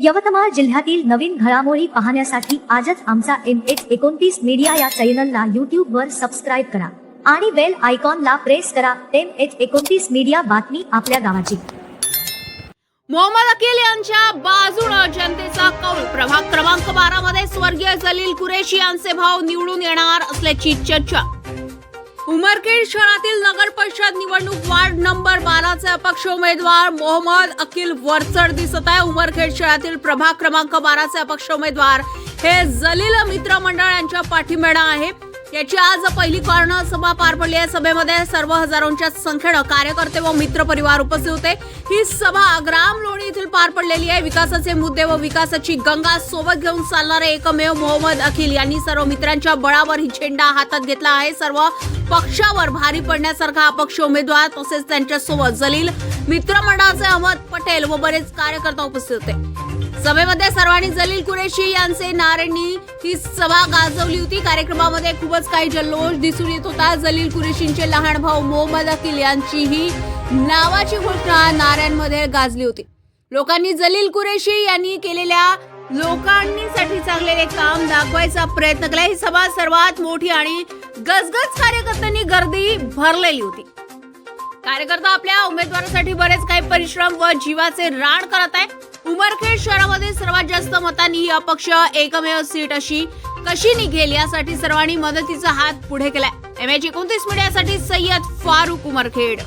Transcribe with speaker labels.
Speaker 1: यवतमाळ जिल्ह्यातील नवीन घडामोडी पाहण्यासाठी आजच आमचा एम एच एकोणतीस मीडिया या चॅनलला युट्यूब वर सबस्क्राईब करा आणि बेल आयकॉनला प्रेस करा एम एच एकोणतीस मीडिया बातमी आपल्या गावाची.
Speaker 2: मोहम्मद अकील यांच्या बाजूनं जनतेचा कौल. प्रभाग क्रमांक बारा मध्ये स्वर्गीय जलील कुरेशी यांचे भाव निवडून येणार असल्याची चर्चा. उमरखेड शहरातील नगर परिषद निवडणूक वार्ड नंबर बाराचे अपक्ष उमेदवार मोहम्मद अकिल वरचढ दिसत आहे. उमरखेड शहरातील प्रभाग क्रमांक बाराचे अपक्ष उमेदवार हे जलील मित्र मंडळ यांच्या पाठीमेळा आहे. याची आज पहिली कॉर्नर सभा पार पडली आहे. सभेमध्ये सर्व हजारोंच्या संख्येनं कार्यकर्ते व मित्र परिवार उपस्थित होते. ही सभा ग्राम लोणी येथील पार पडलेली आहे. विकासाचे मुद्दे व विकासाची गंगा सोबत घेऊन चालणारे एकमेव मोहम्मद अखिल यांनी सर्व मित्रांच्या बळावर ही झेंडा हातात घेतला आहे. सर्व पक्षावर भारी पडण्यासारखा अपक्ष उमेदवार तसेच त्यांच्यासोबत जलील मित्रमंडळाचे अहमद पटेल व बरेच कार्यकर्ता उपस्थित होते. सभेमध्ये सर्वांनी जलील कुरेशी यांचे नारायणी ही सभा गाजवली होती. कार्यक्रमामध्ये खूपच काही जल्लोष दिसून येत होता. जलील कुरेशींचे लहान भाऊ मोहम्मद अखिल यांचीही नावाची घोषणा नारायणमध्ये गाजली होती. लोकांनी जलील कुरेशी यांनी केलेल्या लोकांनीसाठी चांगलेले काम दाखवायचा प्रयत्न केला. ही सभा सर्वात मोठी आणि गजगज कार्यकर्त्यांनी गर्दी भरलेली होती. कार्यकर्ता आपल्या उमेदवारासाठी बरेच काही परिश्रम व जीवाचे रान करत आहे उमरखेड शहरामध्ये सर्वात जास्त मतांनी ही अपक्ष एकमेव सीट अशी कशी निघेल यासाठी सर्वांनी मदतीचा हात पुढे केलाय. एम एच एकोणतीस मीडियासाठी सय्यद फारुक उमरखेड.